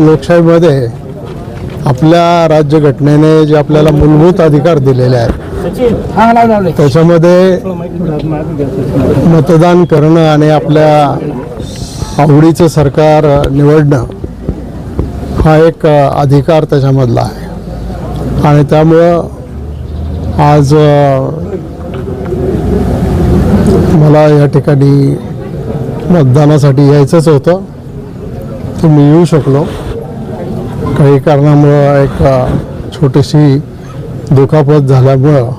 लोकशाहीमध्ये आपल्या राज्यघटनेने जे आपल्याला मूलभूत अधिकार दिलेले आहेत त्याच्यामध्ये मतदान करणं आणि आपल्या आवडीचं सरकार निवडणं हा एक अधिकार त्याच्यामधला आहे. आणि त्यामुळं आज मला या ठिकाणी मतदानासाठी यायचंच होतं. तर मी येऊ शकलो. काही कारणामुळं एक छोटीशी दुखापत झाल्यामुळं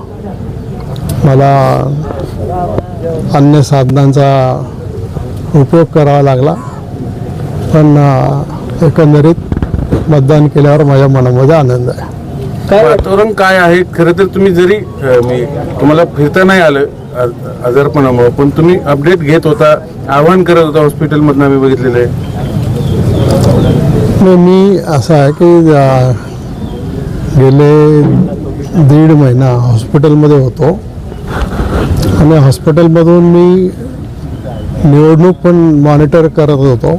मला अन्य साधनांचा उपयोग करावा लागला. पण एकंदरीत मतदान केल्यावर माझ्या मनामध्ये आनंद आहे. काय वातावरण काय आहे? खरं तर तुम्ही जरी मी तुम्हाला फिरता नाही आलं आजारपणामुळं पण तुम्ही अपडेट घेत होता आव्हान करत होता हॉस्पिटलमधनं आम्ही बघितलेलं आहे. नाही मी असं आहे की गेले दीड महिना हॉस्पिटलमध्ये होतो. आणि हॉस्पिटलमधून मी निवडणूक पण मॉनिटर करत होतो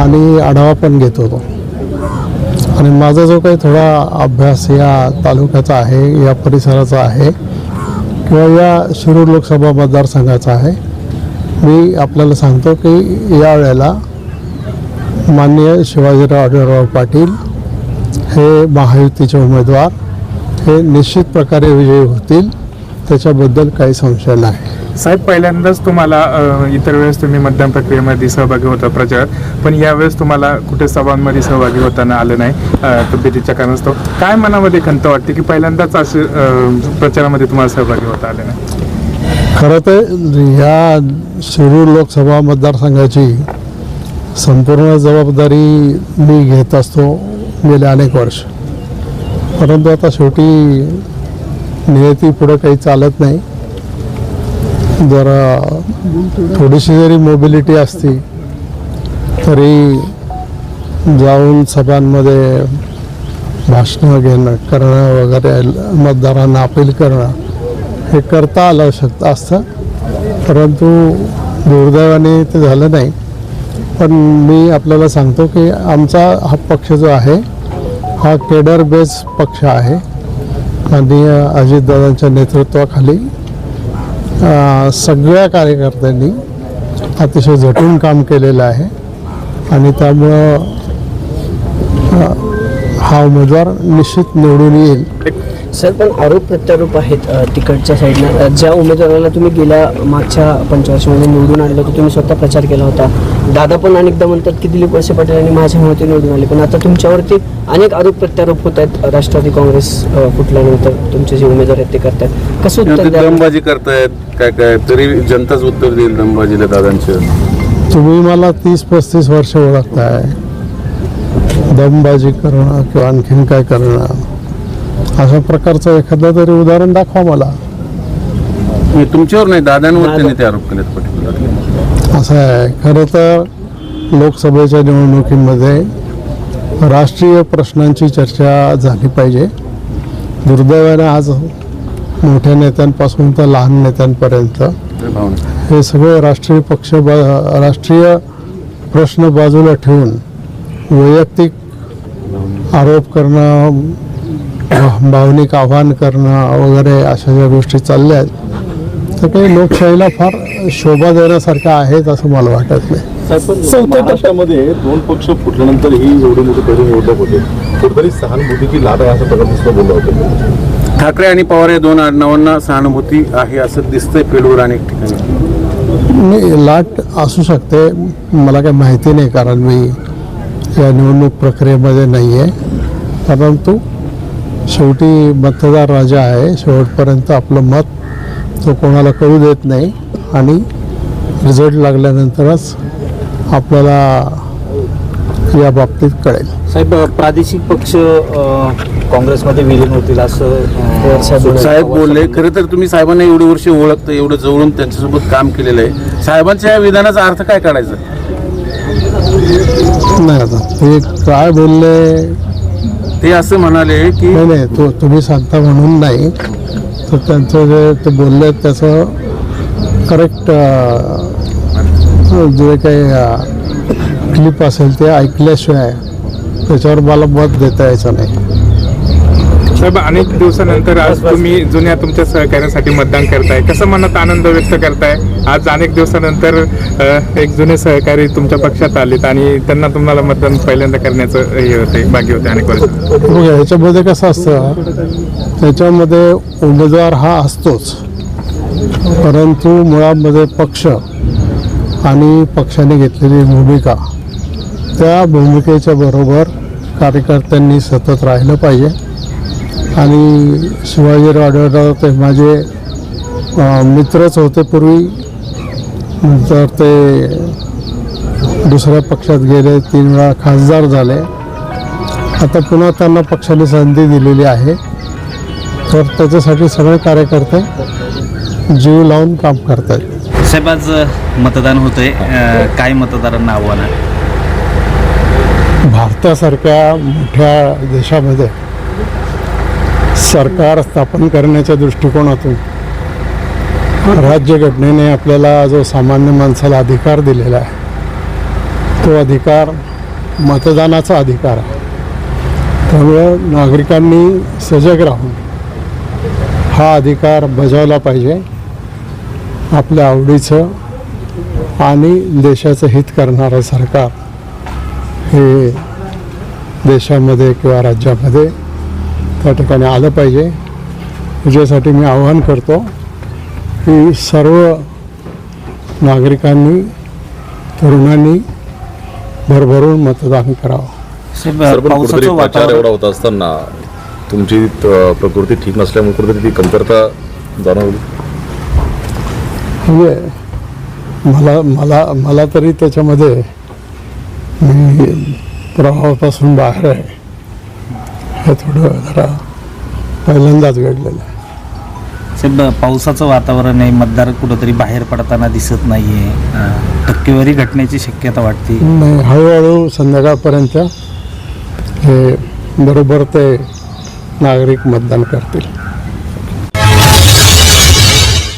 आणि आढावा पण घेत होतो. आणि माझा जो काही थोडा अभ्यास या तालुक्याचा आहे या परिसराचा आहे किंवा या शिरूर लोकसभा मतदारसंघाचा आहे मी आपल्याला सांगतो की या वेळेला माननीय शिवाजीराव आढळराव पाटील हे महायुतीचे उमेदवार. हे निश्चित प्रकारे विजयी होतील. त्याच्याबद्दल काही संशय नाही. साहेब पहिल्यांदाच तुम्हाला इतर वेळेस तुम्ही मतदान प्रक्रियेमध्ये सहभागी होता प्रचार पण यावेळेस तुम्हाला कुठे सभांमध्ये सहभागी होताना आलं नाही तब्येतीच्या कारणास्तव. काय मनामध्ये खंत वाटते की पहिल्यांदाच असे प्रचारामध्ये तुम्हाला सहभागी होता आलं नाही? खरं तर ह्या शिरूर लोकसभा मतदारसंघाची संपूर्ण जबाबदारी मी घेत असतो गेले अनेक वर्ष. परंतु आता शेवटी नियती पुढं काही चालत नाही. जरा थोडीशी जरी मोबिलिटी असती तरी जाऊन सभांमध्ये भाषणं घेणं करणं वगैरे मतदारांना अपील करणं हे करता आलं शकतं असतं. परंतु दुर्दैवाने ते झालं नाही. पण मी आपल्याला सांगतो की आमचा हा पक्ष जो आहे हा केडर बेस पक्ष आहे. आणि अजितदादांच्या नेतृत्वाखाली सगळ्या कार्यकर्त्यांनी अतिशय झटून काम केलेलं आहे. आणि त्यामुळं हा उमेदवार निश्चित निवडून येईल. सर पण आरोप प्रत्यारोप आहेत तिकडच्या साईडनं ज्या उमेदवाराला तुम्ही गेल्या मागच्या पंचवर्षामध्ये निवडून आणलं होतं तुम्ही स्वतः प्रचार केला होता. दादा पण अनेकदा म्हणतात की दिलीप वळसे पाटील आणि माझ्यामुळे ते निवडून आले पण आता तुमच्यावरती अनेक आरोप प्रत्यारोप होत आहेत. राष्ट्रवादी काँग्रेस फुटल्यानंतर तुमचे जे उमेदवार आहेत ते करतात कसं उत्तर दमबाजी करतायत काय काय तरी जनताच उत्तर देईल दमबाजीला दादांचं. तुम्ही मला तीस पस्तीस वर्ष ओळखताय. दमबाजी करणं किंवा आणखीन काय करणं अशा प्रकारचं एखादं तरी उदाहरण दाखवा मला. नाही, तुमच्यावर नाही दादांवर त्यांनी ते आरोप केलेत पर्टिक्युलर असं आहे. खरं तर लोकसभेच्या निवडणुकीमध्ये राष्ट्रीय प्रश्नांची चर्चा झाली पाहिजे. दुर्दैवाने आज मोठ्या नेत्यांपासून तर लहान नेत्यांपर्यंत हे सगळे राष्ट्रीय पक्ष बा- राष्ट्रीय प्रश्न बाजूला ठेवून वैयक्तिक आरोप करणं भावनिक आव्हान करणं वगैरे अशा ज्या गोष्टी चालल्या आहेत तर काही लोकशाहीला फार शोभा देण्यासारख्या आहेत असं मला वाटत नाही. महाराष्ट्रामध्ये दोन पक्ष फुटल्यानंतर ही एवढी मोठी पहिली निवडणूक होते. कुठेतरी सहानुभूतीची लाट आहे असं प्रकारचं बोललं होतं. ठाकरे आणि पवार या दोन आडनावांना सहानुभूती आहे असं दिसतंय पेडवर अनेक ठिकाणी. लाट असू शकते. मला काही माहिती नाही कारण मी या निवडणूक प्रक्रियेमध्ये नाही आहे परंतु शेवटी मतदार राजा आहे. शेवटपर्यंत आपलं मत तो कोणाला कळू देत नाही आणि रिझल्ट लागल्यानंतरच आपल्याला या बाबतीत कळेल. साहेब प्रादेशिक पक्ष काँग्रेसमध्ये विलीन होतील असं साहेब बोलले खरं तर तुम्ही साहेबांना एवढी वर्ष ओळखतं एवढं जवळून त्यांच्यासोबत काम केलेलं आहे. साहेबांच्या या विधानाचा अर्थ काय काढायचा? नाही आता ते काय बोलले ते असं म्हणाले की नाही नाही तो तुम्ही सांगता म्हणून नाही. तर त्यांचं जे ते बोलले त्याचं करेक्ट जे काही क्लिप असेल ते ऐकल्याशिवाय त्याच्यावर मला मत देता यायचं नाही. साहेब अनेक दिवसानंतर आज तुम्ही जुन्या तुमच्या सहकार्यासाठी मतदान करताय. कसं मनात आनंद व्यक्त करताय? आज अनेक दिवसानंतर अ, एक जुने सहकारी तुमच्या पक्षात आलेत आणि त्यांना तुम्हाला मतदान पहिल्यांदा करण्याचं हे होते भाग्य होते अनेक वर्ष. बघा ह्याच्यामध्ये कसं असतं त्याच्यामध्ये उमेदवार हा असतोच. परंतु मुळामध्ये पक्ष आणि पक्षाने घेतलेली भूमिका त्या भूमिकेच्या बरोबर कार्यकर्त्यांनी सतत राहिलं पाहिजे. आणि शिवाजीराव ते माझे मित्रच होते पूर्वी तर ते दुसऱ्या पक्षात गेले तीन वेळा खासदार झाले. आता पुन्हा त्यांना पक्षाने संधी दिलेली आहे. तर त्याच्यासाठी सगळे कार्यकर्ते जीव लावून काम करतात साहेब आज मतदान होतंय. काय मतदारांना आव्हान आहे? भारतासारख्या मोठ्या देशामध्ये सरकार स्थापन करण्याच्या दृष्टिकोनातून राज्यघटनेने आपल्याला जो सामान्य माणसाला अधिकार दिलेला आहे तो अधिकार मतदानाचा अधिकार आहे. त्यामुळं नागरिकांनी सजग राहून हा अधिकार बजावला पाहिजे आपल्या आवडीचं आणि देशाचं हित करणारं सरकार हे देशामध्ये किंवा राज्यामध्ये त्या ठिकाणी आलं पाहिजे. याच्यासाठी मी आवाहन करतो की सर्व नागरिकांनी तरुणांनी भरभरून मतदान करावं. पावसाचं प्रचार एवढा होत असताना तुमची प्रकृती ठीक नसल्यामुळे कुठेतरी ती कमतरता जाणवली? म्हणजे मला मला मला तरी त्याच्यामध्ये मी प्रवाहापासून बाहेर आहे. हे थोडं जरा पहिल्यांदाच घडलेलं आहे. साहेब पावसाचं वातावरण आहे मतदार कुठंतरी बाहेर पडताना दिसत नाहीये. अ, टक्केवारी घटण्याची शक्यता वाटते. नाही हळूहळू संध्याकाळपर्यंत हे बरोबर ते नागरिक मतदान करतील.